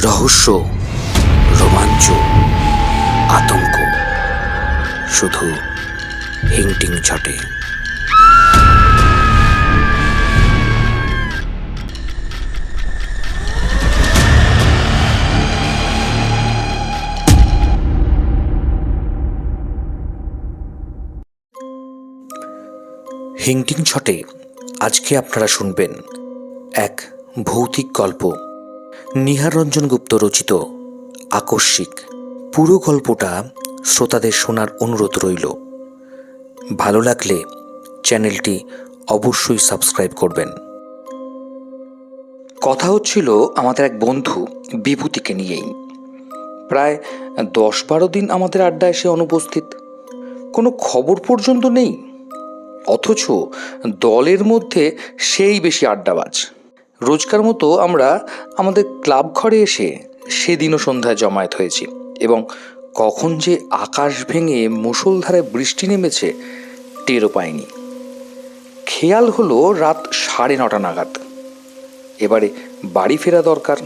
রহস্য রোমাঞ্চ আতঙ্ক শুধু হিংটিং ছটে। হিংটিং ছটে আজকে আপনারা শুনবেন এক ভৌতিক গল্প। নিহার রঞ্জন গুপ্ত রচিত, আকস্মিক। পুরো গল্পটা শ্রোতাদের শোনার অনুরোধ রইল। ভালো লাগলে চ্যানেলটি অবশ্যই সাবস্ক্রাইব করবেন। কথা হচ্ছিল আমাদের এক বন্ধু বিভূতিকে নিয়েই। প্রায় দশ বারো দিন আমাদের আড্ডায় সে অনুপস্থিত। কোনো খবর পর্যন্ত নেই। অথচ দলের মধ্যে সেই বেশি আড্ডাবাজ। রোজকার মতো আমরা আমাদের ক্লাব ঘরে এসে সেদিনও সন্ধ্যায় জমায়েত হয়েছি এবং কখন যে আকাশ ভেঙে মুষলধারে বৃষ্টি নেমেছে, টেরও পাইনি। খেয়াল হলো রাত সাড়ে নটা নাগাদ। এবারে বাড়ি ফেরা দরকার।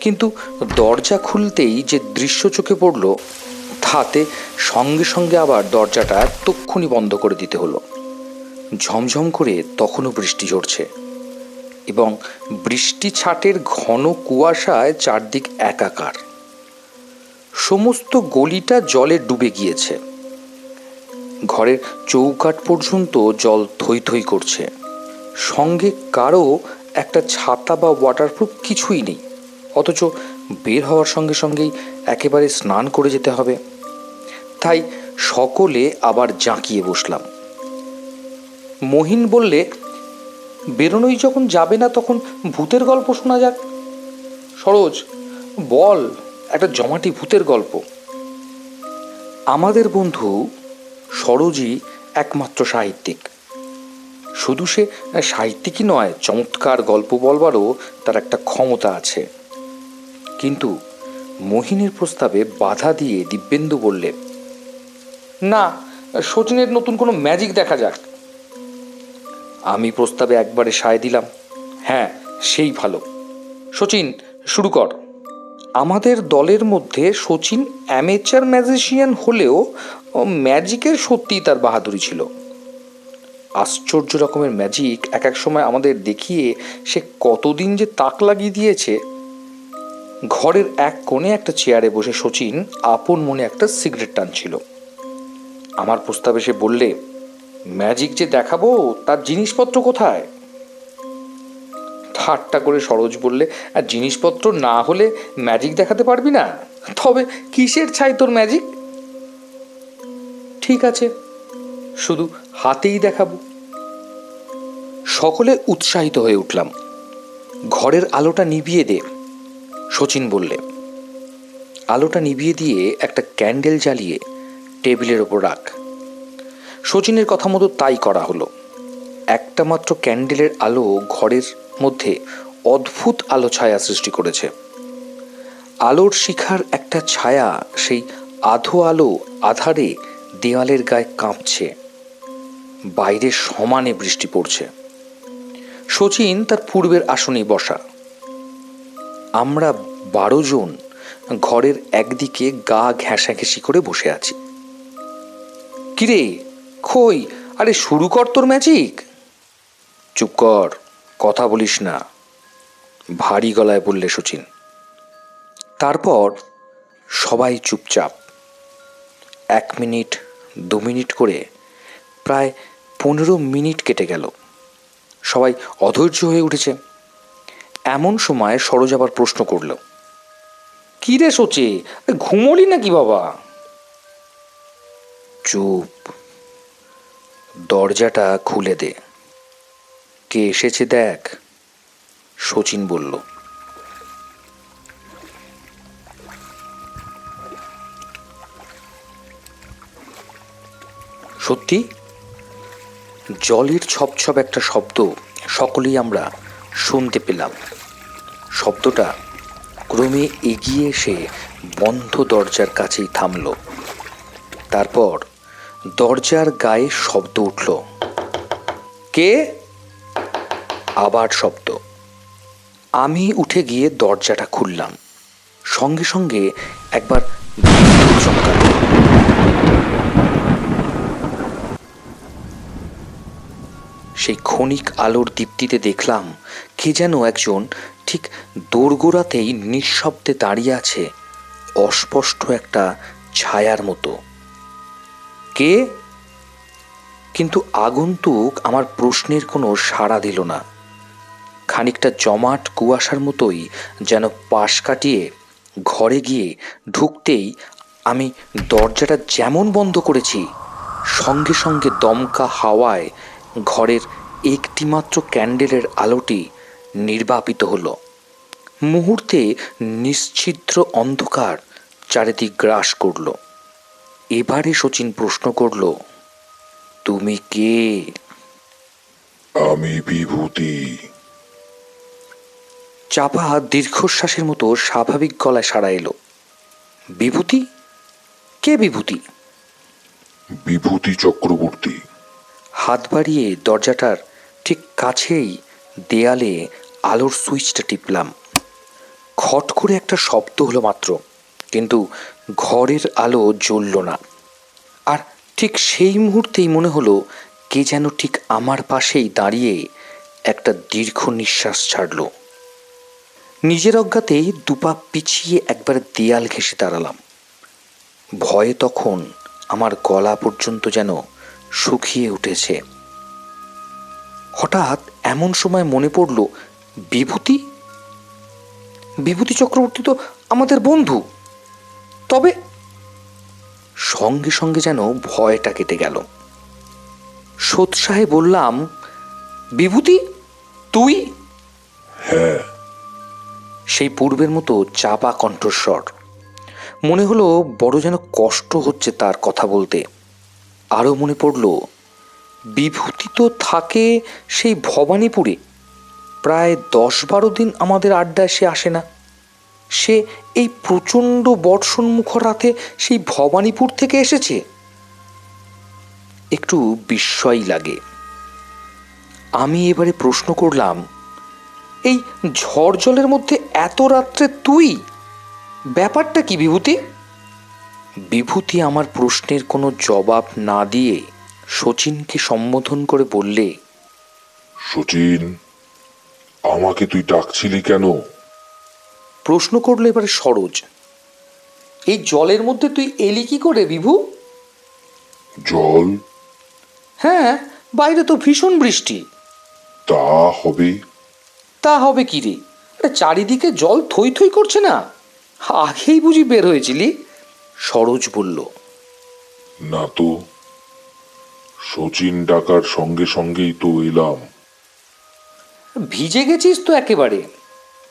কিন্তু দরজা খুলতেই যে দৃশ্য চোখে পড়ল, তাতে সঙ্গে সঙ্গে আবার দরজাটা তক্ষুনি বন্ধ করে দিতে হলো। ঝমঝম করে তখনও বৃষ্টি ঝরছে। এবং বৃষ্টি ছাটের ঘন কুয়াশায় চারদিক একাকার। সমস্ত গলিটা জলে ডুবে গিয়েছে। ঘরের চৌকাঠ পর্যন্ত জল থই থই করছে। সঙ্গে কারও একটা ছাতা বা ওয়াটারপ্রুফ কিছুই নেই। অথচ বের হওয়ার সঙ্গে সঙ্গেই একেবারে স্নান করে যেতে হবে। তাই সকলে আবার জাঁকিয়ে বসলাম। মহিন বললে বেরোনোই যখন যাবে না, তখন ভূতের গল্প শোনা যাক। সরোজ, বল, একটা জমাটি ভূতের গল্প। আমাদের বন্ধু সরোজই একমাত্র সাহিত্যিক। শুধু সে সাহিত্যিকই নয়, চমৎকার গল্প বলবারও তার একটা ক্ষমতা আছে। কিন্তু মোহিনীর প্রস্তাবে বাধা দিয়ে দিব্যেন্দু বললে, না, সচিনের নতুন কোনো ম্যাজিক দেখা যাক। আমি প্রস্তাবে একবারে সায় দিলাম। হ্যাঁ সেই ভালো। সচিন, শুরু কর। আমাদের দলের মধ্যে সচিন অ্যামেচার ম্যাজিশিয়ান হলেও ম্যাজিকের সত্যিই তার বাহাদুরি ছিল। আশ্চর্য রকমের ম্যাজিক এক এক সময় আমাদের দেখিয়ে সে কতদিন যে তাক লাগিয়ে দিয়েছে। ঘরের এক কোণে একটা চেয়ারে বসে সচিন আপন মনে একটা সিগারেট টানছিল। আমার প্রস্তাবে সে বললে ম্যাজিক যে দেখাবো, তার জিনিসপত্র কোথায়? ঠাট্টা করে সরোজ বললে, আর জিনিসপত্র না হলে ম্যাজিক দেখাতে পারবি না? তবে কিসের ছাই তোর ম্যাজিক ঠিক আছে, শুধু হাতেই দেখাবো। সকলে উৎসাহিত হয়ে উঠলাম। ঘরের আলোটা নিভিয়ে দে সচিন বললে। আলোটা নিভিয়ে দিয়ে একটা ক্যান্ডেল জ্বালিয়ে টেবিলের ওপর রাখ। সচিনের কথা মতো তাই করা হলো। একটা মাত্র ক্যান্ডেলের আলো ঘরের মধ্যে অদ্ভুত আলো ছায়া সৃষ্টি করেছে। আলোর শিখার একটা ছায়া সেই আধো আলো আধারে দেওয়ালের গায়ে কাঁপছে। বাইরে সমানে বৃষ্টি পড়ছে। সচিন তার পূর্বের আসনে বসা। আমরা বারো জন ঘরের একদিকে গা ঘেঁষাঘেঁষি করে বসে আছি। কিরে খই আরে শুরু কর তোর ম্যাজিক চুপ কর, কথা বলিস না। ভারী গলায় বললে সচিন। তারপর সবাই চুপচাপ। এক মিনিট, দু মিনিট করে প্রায় পনেরো মিনিট কেটে গেল। সবাই অধৈর্য হয়ে উঠেছে। এমন সময় সরোজ আবার প্রশ্ন করল, কি রে সোচে? ঘুমোলি নাকি বাবা? চুপ। দরজাটা খুলে দে। কে এসেছে দেখ? শচীন বলল। সত্যি? জলের ছপছপ একটা শব্দ সকলেই আমরা শুনতে পেলাম। শব্দটা ক্রমে এগিয়ে এসে বন্ধ দরজার কাছেই থামল। তারপর দরজার গায়ে শব্দ উঠল। কে? আবার শব্দ। আমি উঠে গিয়ে দরজাটা খুললাম। সঙ্গে সঙ্গে একবার সেই ক্ষণিক আলোর দীপ্তিতে দেখলাম কে যেন একজন ঠিক দোরগোড়াতেই নিঃশব্দে দাঁড়িয়ে আছে, অস্পষ্ট একটা ছায়ার মতো। কে? কিন্তু আগন্তুক আমার প্রশ্নের কোনো সাড়া দিল না। খানিকটা জমাট কুয়াশার মতোই যেন পাশ কাটিয়ে ঘরে গিয়ে ঢুকতেই আমি দরজাটা যেমন বন্ধ করেছি, সঙ্গে সঙ্গে দমকা হাওয়ায় ঘরের একটিমাত্র ক্যান্ডেলের আলোটি নির্বাপিত হলো। মুহূর্তে নিশ্ছিদ্র অন্ধকার চারিদিক গ্রাস করল। এবারে শচীন প্রশ্ন করল তুমি কে? আমি বিভূতি। চাপা দীর্ঘশ্বাসের মতো স্বাভাবিক গলায় সাড়া এলো বিভূতি? কে বিভূতি? বিভূতি চক্রবর্তী। হাত বাড়িয়ে দরজাটার ঠিক কাছেই দেয়ালে আলোর সুইচটা টিপলাম। খট করে একটা শব্দ হলো মাত্র কিন্তু ঘরের আলো জ্বলল না। আর ঠিক সেই মুহূর্তেই মনে হলো, কে যেন ঠিক আমার পাশেই দাঁড়িয়ে একটা দীর্ঘ নিঃশ্বাস ছাড়লো। নিজের অজ্ঞাতেই দুপা পিছিয়ে একবার দেয়াল ঘেঁষে দাঁড়ালাম। ভয়ে তখন আমার গলা পর্যন্ত যেন শুকিয়ে উঠেছে। হঠাৎ এমন সময় মনে পড়ল, বিভূতি? বিভূতি চক্রবর্তী তো আমাদের বন্ধু। তবে সঙ্গে সঙ্গে যেন ভয়টা কেটে গেল। সোৎসাহে বললাম বিভূতি তুই? হ্যাঁ। সেই পূর্বের মতো চাপা কণ্ঠস্বর। মনে হলো বড় যেন কষ্ট হচ্ছে তার কথা বলতে। আরও মনে পড়ল বিভূতি তো থাকে সেই ভবানীপুরে। প্রায় দশ বারো দিন আমাদের আড্ডায় সে আসে না। সে এই প্রচণ্ড বর্ষণমুখর রাতে সেই ভবানীপুর থেকে এসেছে? একটু বিস্ময় লাগে। আমি এবারে প্রশ্ন করলাম, এই ঝড় জলের মধ্যে এত রাত্রে তুই? ব্যাপারটা কি বিভূতি? বিভূতি আমার প্রশ্নের কোনো জবাব না দিয়ে শচীনকে সম্বোধন করে বললে, শচীন, আমাকে তুই ডাকছিলি কেন? প্রশ্ন করল এবারে সরোজ এই জলের মধ্যে তুই এলি কি করে বিভু? জল? হ্যাঁ বাইরে তো ভীষণ বৃষ্টি। তা হবে? তা হবে কি রে? চারিদিকে জল থই থই করছে না। আগেই বুঝি বের হয়েছিলি? সরোজ বলল না তো সচিন ডাকার সঙ্গে সঙ্গেই তো এলাম। ভিজে গেছিস তো একেবারে?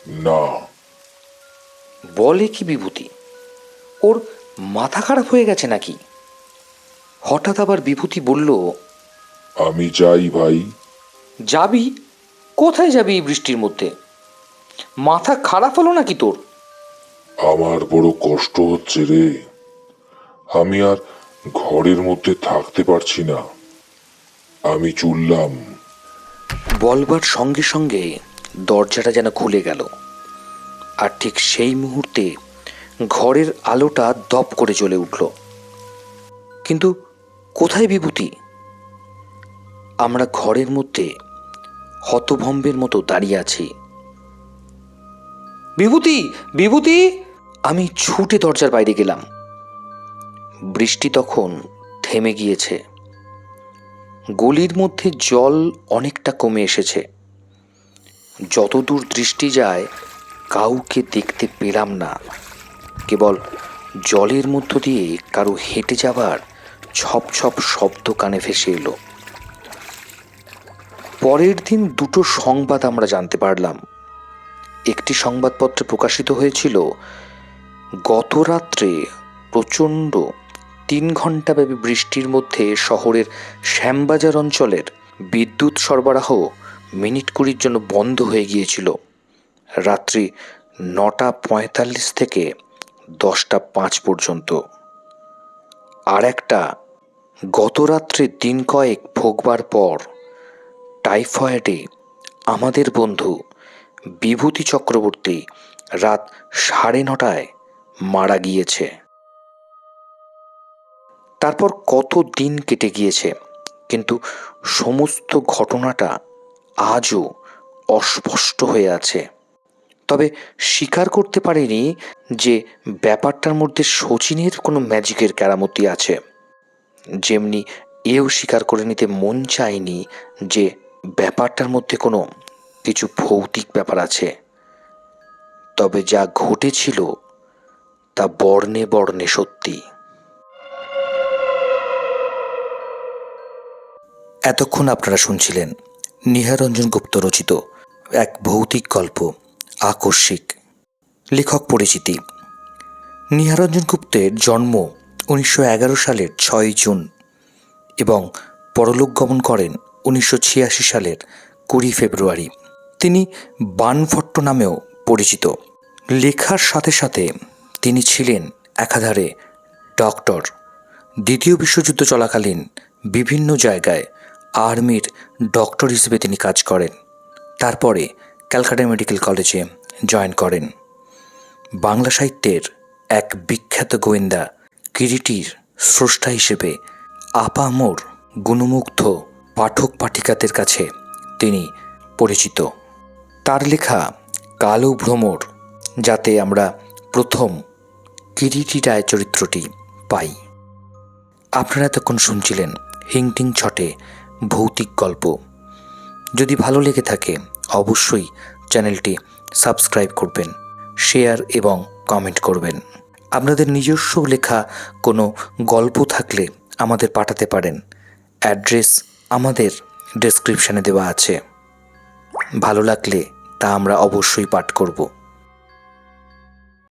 না। বলে কি বিভূতি? ওর মাথা খারাপ হয়ে গেছে নাকি? হঠাৎ আবার বিভূতি বলল আমি যাই ভাই। যাবি? কোথায় যাবি এই বৃষ্টির মধ্যে? মাথা খারাপ হলো নাকি তোর? আমার বড় কষ্ট হচ্ছে রে। আমি আর ঘরের মধ্যে থাকতে পারছি না। আমি চুললাম। বলবার সঙ্গে সঙ্গে দরজাটা যেন খুলে গেল। আর ঠিক সেই মুহূর্তে ঘরের আলোটা দপ করে জ্বলে উঠল। কিন্তু কোথায় বিভূতি? আমরা ঘরের মধ্যে হতভম্বের মতো দাঁড়িয়ে আছি। বিভূতি বিভূতি! আমি ছুটে দরজার বাইরে গেলাম। বৃষ্টি তখন থেমে গিয়েছে। গলির মধ্যে জল অনেকটা কমে এসেছে। যতদূর দৃষ্টি যায় কাউকে দেখতে পেলাম না। কেবল জলের মধ্য দিয়ে কারও হেঁটে যাবার ছপ ছপ শব্দ কানে ভেসে এলো। পরের দিন দুটো সংবাদ আমরা জানতে পারলাম। একটি সংবাদপত্রে প্রকাশিত হয়েছিল, গত রাত্রে প্রচণ্ড তিন ঘণ্টাব্যাপী বৃষ্টির মধ্যে শহরের শ্যামবাজার অঞ্চলের বিদ্যুৎ সরবরাহ মিনিট কুড়ির জন্য বন্ধ হয়ে গিয়েছিল। রাত্রি নটা পঁয়তাল্লিশ থেকে দশটা পাঁচ পর্যন্ত। আর একটা গত রাত্রে দিন কয়েক ভোগবার পর টাইফয়েডে আমাদের বন্ধু বিভূতি চক্রবর্তী রাত সাড়ে নটায় মারা গিয়েছে। তারপর কত দিন কেটে গিয়েছে, কিন্তু সমস্ত ঘটনাটা আজও অস্পষ্ট হয়ে আছে। তবে স্বীকার করতে পারেনি যে ব্যাপারটার মধ্যে শচীনের কোনো ম্যাজিকের কেরামতি আছে। যেমনি এও স্বীকার করে নিতে মন চায়নি যে ব্যাপারটার মধ্যে কোনো কিছু ভৌতিক ব্যাপার আছে। তবে যা ঘটেছিল, তা বর্ণে বর্ণে সত্যি। এতক্ষণ আপনারা শুনছিলেন নিহারঞ্জন গুপ্ত রচিত এক ভৌতিক গল্প। আকস্মিক। লেখক পরিচিতি। নিহারঞ্জন গুপ্তের জন্ম উনিশশো এগারো সালের ছয় জুন এবং পরলোক গমন করেন উনিশশো ছিয়াশি সালের কুড়ি ফেব্রুয়ারি। তিনি বানভট্ট নামেও পরিচিত। লেখার সাথে সাথে তিনি ছিলেন একাধারে ডক্টর। দ্বিতীয় বিশ্বযুদ্ধ চলাকালীন বিভিন্ন জায়গায় আর্মির ডক্টর হিসেবে তিনি কাজ করেন। তারপরে ক্যালকাটা মেডিকেল কলেজে জয়েন করেন। বাংলা সাহিত্যের এক বিখ্যাত গোয়েন্দা কিরিটির স্রষ্টা হিসেবে আপামোর গুণমুগ্ধ পাঠক পাঠিকাদের কাছে তিনি পরিচিত। তার লেখা কালো ভ্রমর, যাতে আমরা প্রথম কিরিটি রায় চরিত্রটি পাই। আপনারা এতক্ষণ শুনছিলেন হিংটিং ছটে ভৌতিক গল্প। যদি ভালো লেগে থাকে অবশ্যই চ্যানেলটি সাবস্ক্রাইব করবেন, শেয়ার এবং কমেন্ট করবেন। আপনাদের নিজস্ব লেখা কোনো গল্প থাকলে আমাদের পাঠাতে পারেন। অ্যাড্রেস আমাদের ডেসক্রিপশানে দেওয়া আছে। ভালো লাগলে তা আমরা অবশ্যই পাঠ করব।